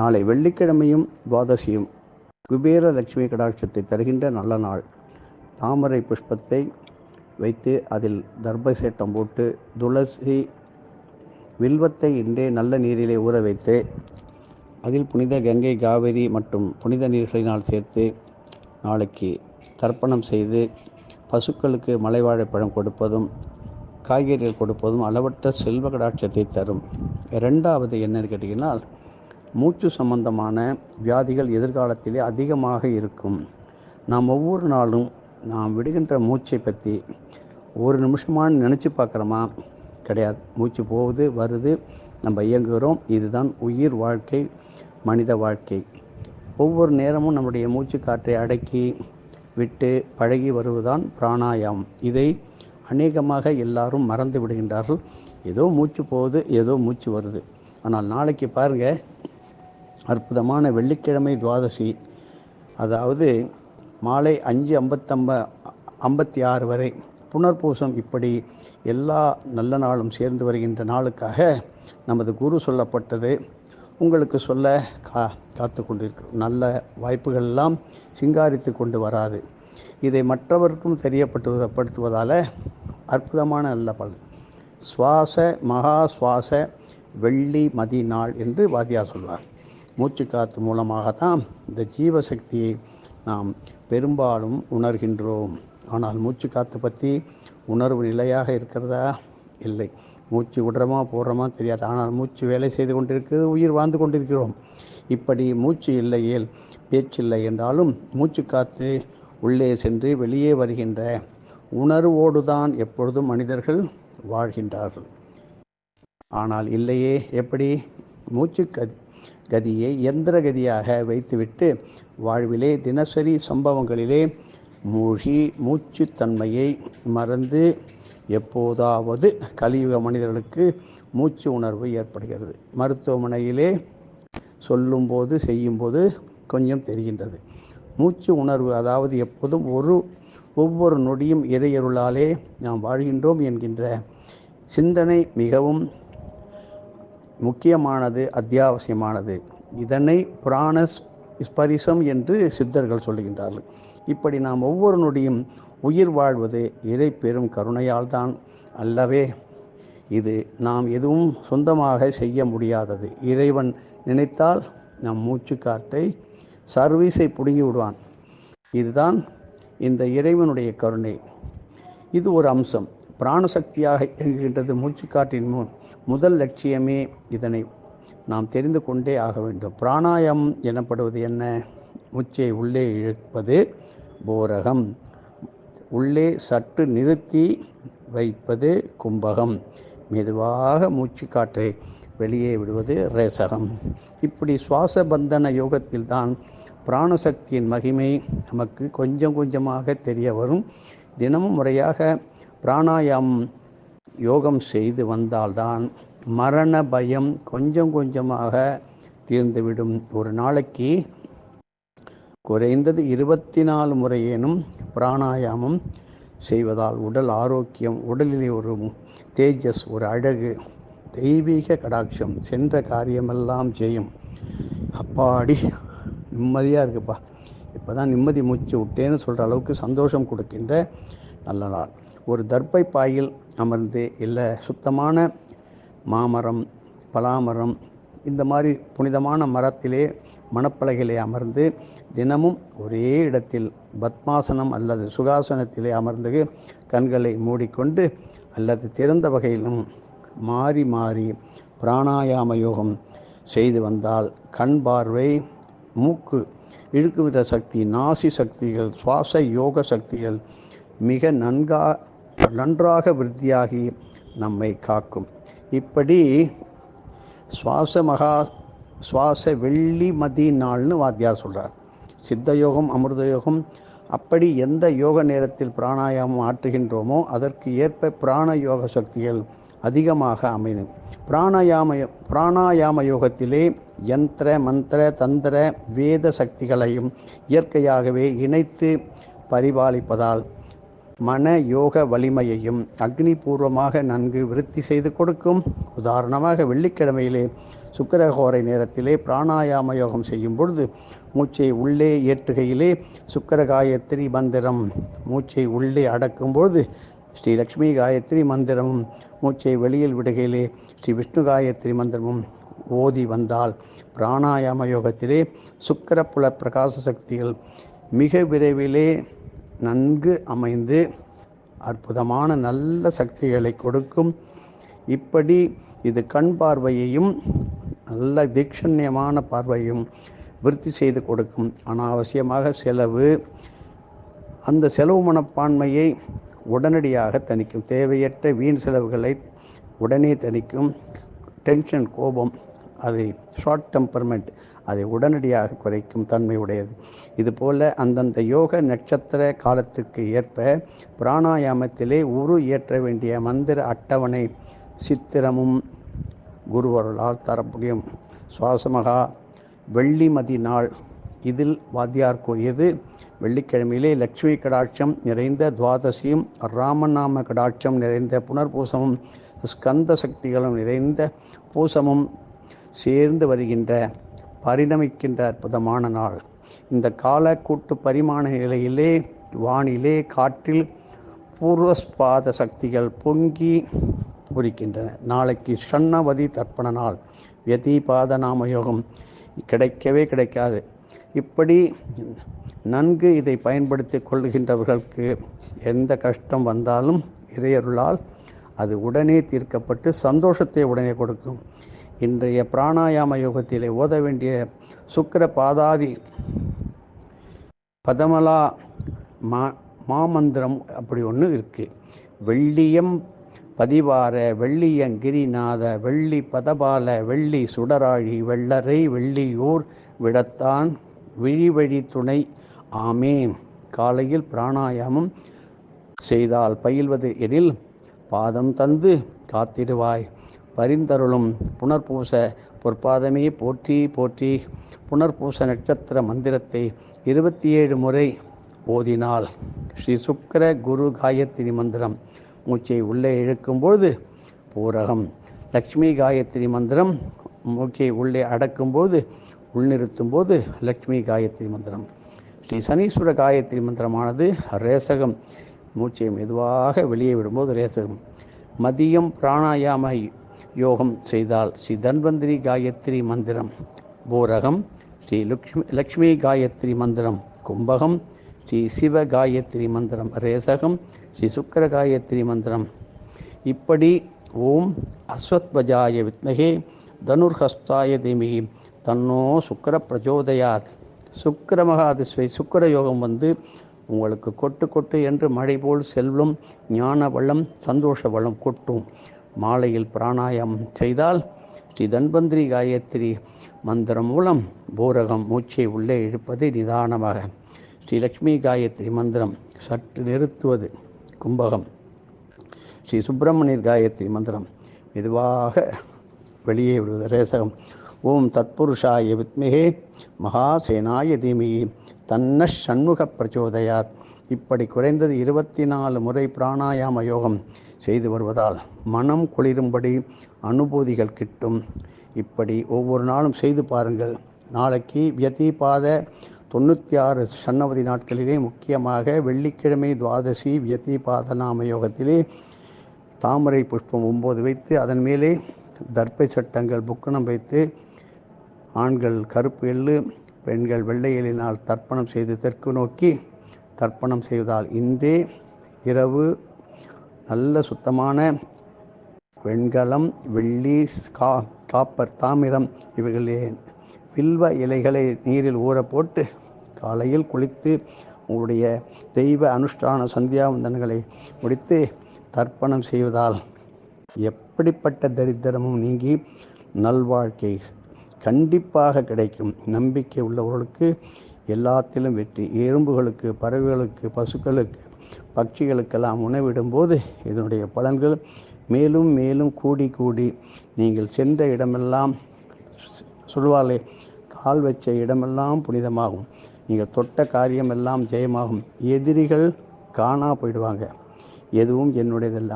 நாளை வெள்ளிக்கிழமையும் துவாதசியும் குபேர லட்சுமி கடாட்சத்தை தருகின்ற நல்ல நாள். தாமரை புஷ்பத்தை வைத்து அதில் தர்பசேட்டம் போட்டு துளசி வில்வத்தை இன்றே நல்ல நீரிலே ஊற வைத்து அதில் புனித கங்கை காவிரி மற்றும் புனித நீர்களினால் சேர்த்து நாளைக்கு தர்ப்பணம் செய்து பசுக்களுக்கு மலைவாழைப்பழம் கொடுப்பதும் காய்கறிகள் கொடுப்பதும் அளவற்ற செல்வ கடாட்சத்தை தரும். இரண்டாவது என்னன்னு கேட்டிங்கன்னா மூச்சு சம்பந்தமான வியாதிகள் எதிர்காலத்திலே அதிகமாக இருக்கும். நாம் ஒவ்வொரு நாளும் நாம் விடுகின்ற மூச்சை பற்றி ஒரு நிமிஷமானு நினச்சி பார்க்குறோமா? கிடையாது. மூச்சு போகுது வருது நம்ம இயங்குகிறோம். இதுதான் உயிர் வாழ்க்கை மனித வாழ்க்கை. ஒவ்வொரு நேரமும் நம்முடைய மூச்சு காற்றை அடக்கி விட்டு பழகி வருவதுதான் பிராணாயாமம். இதை அநேகமாக எல்லாரும் மறந்து விடுகின்றார்கள். ஏதோ மூச்சு போகுது ஏதோ மூச்சு வருது. ஆனால் நாளைக்கு பாருங்கள் அற்புதமான வெள்ளிக்கிழமை துவாதசி அதாவது மாலை அஞ்சு ஐம்பத்தம்ப ஐம்பத்தி ஆறு வரை புனர்பூசம் இப்படி எல்லா நல்ல நாளும் சேர்ந்து வருகின்ற நாளுக்காக நமது குரு சொல்லப்பட்டது. உங்களுக்கு சொல்ல கா காத்து கொண்டிருக்கிறோம் நல்ல வாய்ப்புகள் எல்லாம் சிங்காரித்து கொண்டு வராது. இதை மற்றவருக்கும் தெரியப்பட்டுவதப்படுத்துவதால் அற்புதமான நல்ல பலன். சுவாச மகா சுவாச வெள்ளி மதி நாள் என்று வாத்தியார் சொல்வார். மூச்சு காத்து மூலமாகத்தான் இந்த ஜீவசக்தியை நாம் பெரும்பாலும் உணர்கின்றோம். ஆனால் மூச்சு காற்று பற்றி உணர்வு நிலையாக இருக்கிறதா? இல்லை. மூச்சு விடுறோமா போடுறோமா தெரியாது. ஆனால் மூச்சு வேலை செய்து கொண்டிருக்கிறது உயிர் வாழ்ந்து கொண்டிருக்கிறோம். இப்படி மூச்சு இல்லையேல் பேச்சில்லை என்றாலும் மூச்சு உள்ளே சென்று வெளியே வருகின்ற உணர்வோடு தான் எப்பொழுதும் மனிதர்கள் வாழ்கின்றார்கள். ஆனால் இல்லையே எப்படி? மூச்சு கதியை எந்திர கதியாக வைத்துவிட்டு வாழ்விலே தினசரி சம்பவங்களிலே மூழ்கி மூச்சுத்தன்மையை மறந்து எப்போதாவது கலியுக மனிதர்களுக்கு மூச்சு உணர்வு ஏற்படுகிறது. மருத்துவமனையிலே சொல்லும்போது செய்யும்போது கொஞ்சம் தெரிகின்றது. மூச்சு உணர்வு அதாவது எப்போதும் ஒரு ஒவ்வொரு நொடியும் இறையருளாலே நாம் வாழ்கின்றோம் என்கின்ற சிந்தனை மிகவும் முக்கியமானது அத்தியாவசியமானது. இதனை புராண ஸ்பரிசம் என்று சித்தர்கள் சொல்லுகின்றார்கள். இப்படி நாம் ஒவ்வொரு நொடியும் உயிர் வாழ்வது இறை பெரும் கருணையால் தான் அல்லவே. இது நாம் எதுவும் சொந்தமாக செய்ய முடியாதது. இறைவன் நினைத்தால் நம் மூச்சு காற்றை சர்வீஸை பிடுங்கி விடுவான். இதுதான் இந்த இறைவனுடைய கருணை. இது ஒரு அம்சம். பிராணசக்தியாக இயங்குகின்றது மூச்சுக்காற்றின் முன் முதல் லட்சியமே இதனை நாம் தெரிந்து கொண்டே ஆக வேண்டும். பிராணாயம் எனப்படுவது என்ன? மூச்சை உள்ளே இழுப்பது போரகம். உள்ளே சற்று நிறுத்தி வைப்பது கும்பகம். மெதுவாக மூச்சு காற்றை வெளியே விடுவது ரேசகம். இப்படி சுவாச பந்தன யோகத்தில்தான் பிராணசக்தியின் மகிமை நமக்கு கொஞ்சம் கொஞ்சமாக தெரிய வரும். தினமும் முறையாக பிராணாயாமம் யோகம் செய்து வந்தால்தான் மரண பயம் கொஞ்சம் கொஞ்சமாக தீர்ந்துவிடும். ஒரு நாளைக்கு குறைந்தது இருபத்தி நாலு முறையேனும் பிராணாயாமம் செய்வதால் உடல் ஆரோக்கியம் உடலிலே ஒரு தேஜஸ் ஒரு அழகு தெய்வீக கடாட்சம் சென்ற காரியமெல்லாம் செய்யும். அப்பாடி நிம்மதியாக இருக்குப்பா. இப்போ தான் நிம்மதி மூச்சு விட்டேன்னு சொல்கிற அளவுக்கு சந்தோஷம் கொடுக்கின்ற நல்ல நாள். ஒரு தர்ப்பை பாயில் அமர்ந்து இல்லை சுத்தமான மாமரம் பலாமரம் இந்த மாதிரி புனிதமான மரத்திலே மணப்பலகிலே அமர்ந்து தினமும் ஒரே இடத்தில் பத்மாசனம் அல்லது சுகாசனத்திலே அமர்ந்து கண்களை மூடிக்கொண்டு அல்லது திறந்த வகையிலும் மாறி மாறி பிராணாயாம யோகம் செய்து வந்தால் கண் பார்வை மூக்கு இழுக்குவித சக்தி நாசி சக்திகள் சுவாச யோக சக்திகள் மிக நன்கா நன்றாக விருத்தியாகி நம்மை காக்கும். இப்படி சுவாச மகா சுவாச வெள்ளி மதி நாள்னு வாத்தியார் சொல்கிறார் சித்த யோகம் அமிர்த யோகம் அப்படி எந்த யோக நேரத்தில் பிராணாயாமம் ஆற்றுகின்றோமோ அதற்கு ஏற்ப பிராண யோக சக்திகள் அதிகமாக அமையும் பிராணாயாம பிராணாயாம யோகத்திலே யந்திர மந்திர தந்திர வேத சக்திகளையும் இயற்கையாகவே இணைத்து பரிபாலிப்பதால் மன யோக வலிமையையும் அக்னி பூர்வமாக நன்கு விருத்தி செய்து கொடுக்கும். உதாரணமாக வெள்ளிக்கிழமையிலே சுக்கரகோரை நேரத்திலே பிராணாயாம யோகம் செய்யும் பொழுது மூச்சை உள்ளே ஏற்றுகையிலே சுக்கர காயத்ரி மந்திரம் மூச்சை உள்ளே அடக்கும் பொழுது ஸ்ரீலக்ஷ்மி காயத்ரி மந்திரமும் மூச்சை வெளியில் விடுகையிலே ஸ்ரீ விஷ்ணு காயத்ரி மந்திரமும் ஓதி வந்தால் பிராணாயாம யோகத்திலே சுக்கரப்புல பிரகாச சக்திகள் மிக விரைவிலே நன்கு அமைந்து அற்புதமான நல்ல சக்திகளை கொடுக்கும். இப்படி இது கண் பார்வையையும் நல்ல தீட்சண்யமான பார்வையும் விருத்தி செய்து கொடுக்கும். அனாவசியமாக செலவு அந்த செலவு மனப்பான்மையை உடனடியாக தணிக்கும். தேவையற்ற வீண் செலவுகளை உடனே தணிக்கும். டென்ஷன் கோபம் அதை ஷார்ட் டெம்பர்மெண்ட் அதை உடனடியாக குறைக்கும் தன்மை உடையது. இதுபோல அந்தந்த யோக நட்சத்திர காலத்திற்கு ஏற்ப பிராணாயாமத்திலே உரு இயற்ற வேண்டிய மந்திர அட்டவணை சித்திரமும் குருவருளால் தர முடியும் சுவாசமகா வெள்ளிமதி நாள். இதில் வாத்தியார் கூறியது வெள்ளிக்கிழமையிலே லட்சுமி கடாட்சம் நிறைந்த துவாதசியும் ராமநாம கடாட்சம் நிறைந்த புனர்பூசமும் ஸ்கந்த சக்திகளும் நிறைந்த பூசமும் சேர்ந்து வருகின்ற பரிணமிக்கின்ற அற்புதமான நாள். இந்த கால கூட்டு பரிமாண நிலையிலே வானிலே காற்றில் பூர்வஸ்பாத சக்திகள் பொங்கி பூரிக்கின்றன நாளைக்கு ஷண்ணவதி தர்ப்பண நாள். வியதீபாத நாமயோகம். கிடைக்கவே கிடைக்காது. இப்படி நன்கு இதை பயன்படுத்தி கொள்கின்றவர்களுக்கு எந்த கஷ்டம் வந்தாலும் இறையருளால் அது உடனே தீர்க்கப்பட்டு சந்தோஷத்தை உடனே கொடுக்கும். இன்றைய பிராணாயாம யோகத்திலே ஓத வேண்டிய சுக்கர பாதாதி பதமலா மா மாமந்திரம் அப்படி ஒன்று இருக்கு. வெள்ளியம் பதிவார வெள்ளியங்கிரிநாத வெள்ளி பதபால வெள்ளி சுடராழி வெள்ளரை வெள்ளியூர் விடத்தான் விழிவழி துணை. ஆமே காலையில் பிராணாயாமம் செய்தால் பயில்வது எனில் பாதம் தந்து காத்திடுவாய். பரிந்தருளும் புனர்பூச பொற்பாதமே போற்றி போற்றி புனர்பூச நட்சத்திர மந்திரத்தை இருபத்தி ஏழு முறை ஓதினால் ஸ்ரீ சுக்கர குரு காயத்ரி மந்திரம். மூச்சை உள்ளே இழுக்கும் பொழுது பூரகம். லக்ஷ்மி காயத்ரி மந்திரம் மூச்சை உள்ளே அடக்கும்போது உள்நிறுத்தும் போது லக்ஷ்மி காயத்ரி மந்திரம். ஸ்ரீ சனீஸ்வர காயத்ரி மந்திரமானது ரேசகம். மூச்சை மெதுவாக வெளியே விடும்போது ரேசகம். மதியம் பிராணாயாம யோகம் செய்தால் ஸ்ரீ தன்வந்திரி காயத்ரி மந்திரம் பூரகம் ஸ்ரீ லக்ஷ்மி லக்ஷ்மி காயத்ரி மந்திரம் கும்பகம் ஸ்ரீ சிவ காயத்ரி மந்திரம் ரேசகம் ஸ்ரீ சுக்கர காயத்ரி மந்திரம். இப்படி ஓம் அஸ்வத்வஜாய வித்மகே தனுர்ஹஸ்தாய திமிகி தன்னோ சுக்கர பிரச்சோதயாத். சுக்கர மகாதிஸ்வை சுக்கர யோகம் வந்து உங்களுக்கு கொட்டு கொட்டு என்று மழை போல் செல்வம் ஞான வளம் சந்தோஷ வளம் கொட்டும். மாலையில் பிராணாயாமம் செய்தால் ஸ்ரீ தன்வந்திரி காயத்ரி மந்திரம் மூலம் பூரகம் மூச்சை உள்ளே இழுப்பது நிதானமாக. ஸ்ரீ லக்ஷ்மி காயத்ரி மந்திரம் சற்று நிறுத்துவது கும்பகம். ஸ்ரீ சுப்பிரமணியர் காயத்ரி மந்திரம் மெதுவாக வெளியே விடுவது ரேசகம். ஓம் தத்புருஷாய வித்மிகே மகாசேனாய தீமிகி தன்ன சண்முக பிரச்சோதயாத். இப்படி குறைந்தது இருபத்தி நாலு முறை பிராணாயாம யோகம் செய்து வருவதால் மனம் குளிரும்படி அனுபூதிகள் கிட்டும். இப்படி ஒவ்வொரு நாளும் செய்து பாருங்கள். நாளைக்கு வியதிபாத தொண்ணூற்றி ஆறு சன்னவதி நாட்களிலே முக்கியமாக வெள்ளிக்கிழமை துவாதசி வியதிபாத நாம யோகத்திலே தாமரை புஷ்பம் ஒம்பது வைத்து அதன் மேலே தர்ப்பை சட்டங்கள் புக்கணம் வைத்து ஆண்கள் கருப்பு எள்ளு பெண்கள் வெள்ளை எழினால் தர்ப்பணம் செய்து தெற்கு நோக்கி தர்ப்பணம் செய்வதால் இன்றே இரவு நல்ல சுத்தமான வெண்கலம் வெள்ளி கா காப்பர் தாமிரம் இவைகளே. வில்வ இலைகளை நீரில் ஊற போட்டு காலையில் குளித்து உங்களுடைய தெய்வ அனுஷ்டான சந்தியாவந்தன்களை முடித்து தர்ப்பணம் செய்வதால் எப்படிப்பட்ட தரித்திரமும் நீங்கி நல்வாழ்க்கை கண்டிப்பாக கிடைக்கும். நம்பிக்கை உள்ளவர்களுக்கு எல்லாத்திலும் வெற்றி. எறும்புகளுக்கு பறவைகளுக்கு பசுக்களுக்கு பட்சிகளுக்கெல்லாம் உணவிடும்போது இதனுடைய பலன்கள் மேலும் மேலும் கூடி கூடி நீங்கள் சென்ற இடமெல்லாம் சொல்வாளே கால் வச்ச இடமெல்லாம் புனிதமாகும். நீங்கள் தொட்ட காரியமெல்லாம் ஜெயமாகும். எதிரிகள் காணா போயிடுவாங்க. எதுவும் என்னுடையதல்ல.